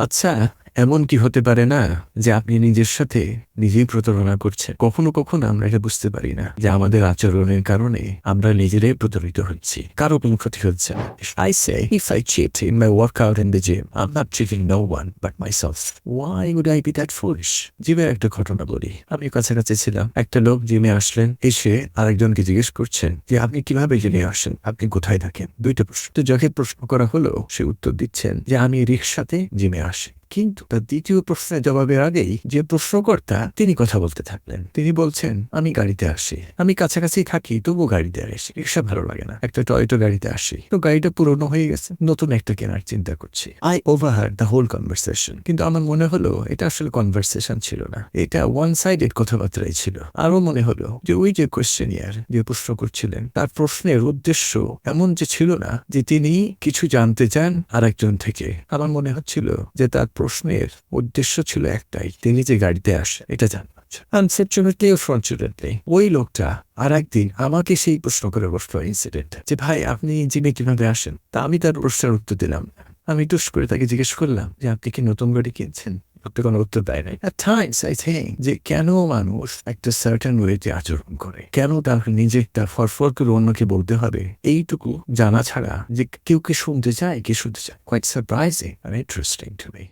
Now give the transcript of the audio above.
আচ্ছা এমন কি হতে পারে না যে আপনি নিজের সাথে নিজেই প্রতারণা করছেন? কখনো কখনো আমরা এটা বুঝতে পারি না যে আমাদের আচরণের কারণে আমরা নিজেরাই প্রতারিত হচ্ছি। কারও কোনো ক্ষতি হচ্ছে না। I say, if I cheat in my workout in the gym, I'm not cheating no one but myself. Why would I be that foolish? জিমের একটা ঘটনা বলি। আমি কাছাকাছি ছিলাম। একটা লোক জিমে আসলেন। এসে আরেকজনকে জিজ্ঞেস করছেন যে, আপনি কীভাবে জিমে আসেন? আপনি কোথায় থাকেন? দুইটা প্রশ্ন। তো যাকে প্রশ্ন করা হলো, সে উত্তর দিচ্ছেন যে, আমি রিক্সাতে জিমে আসি। কিন্তু তার দ্বিতীয় প্রশ্নের জবাবের আগেই যে প্রশ্নকর্তা তিনি কথা বলতে থাকলেন, তিনি বলছেন, আমি গাড়িতে আসি। আমি কাছাকাছি থাকি, তবুও গাড়িতে আসি রিক্সা ভালো লাগে না। একটা টয়টো গাড়িতে আসি। তো গাড়িটা পুরনো হয়ে গেছে। নতুন একটা কেনার চিন্তা করছি। I overheard the whole conversation কিন্তু আমার মনে হলো, এটা আসলে কনভারসেশন ছিল না। এটা ওয়ান সাইডেড কথাবার্তাই ছিল। আরও মনে হলো যে ওই যে কোয়েশ্চেনিয়ার যে প্রশ্ন করছিলেন, তার প্রশ্নের উদ্দেশ্য এমন যে ছিল না যে তিনি কিছু জানতে চান আরেকজন থেকে। আমার মনে হচ্ছিল যে তার প্রশ্নের উদ্দেশ্য ছিল একটাই, তিনি যে গাড়িতে আসে এটা জানতে আনফর্চুনেটলি ফর্চুনেটলি ওই লোকটা আর একদিন আমাকে সেই প্রশ্ন করে বসল ইনসিডেন্ট যে, ভাই, আপনি জিমে কীভাবে আসেন? তা আমি তার প্রশ্নের উত্তর দিলাম আমি টুস করে তাকে জিজ্ঞেস করলাম যে, আপনি কি নতুন গাড়ি কিনছেন? লোকটা কোনো উত্তর দেয় নাই। Times, I think, যে, কেন মানুষ একটা সার্টেন ওয়েতে আচরণ করে? কেন তার নিজে তার ফরফর করে অন্যকে বলতে হবে? এইটুকু জানা ছাড়া যে, কেউ কে শুনতে চায়, কে শুনতে চায়? কোয়াইট সারপ্রাইজিং আর ইন্টারেস্টিং টু মি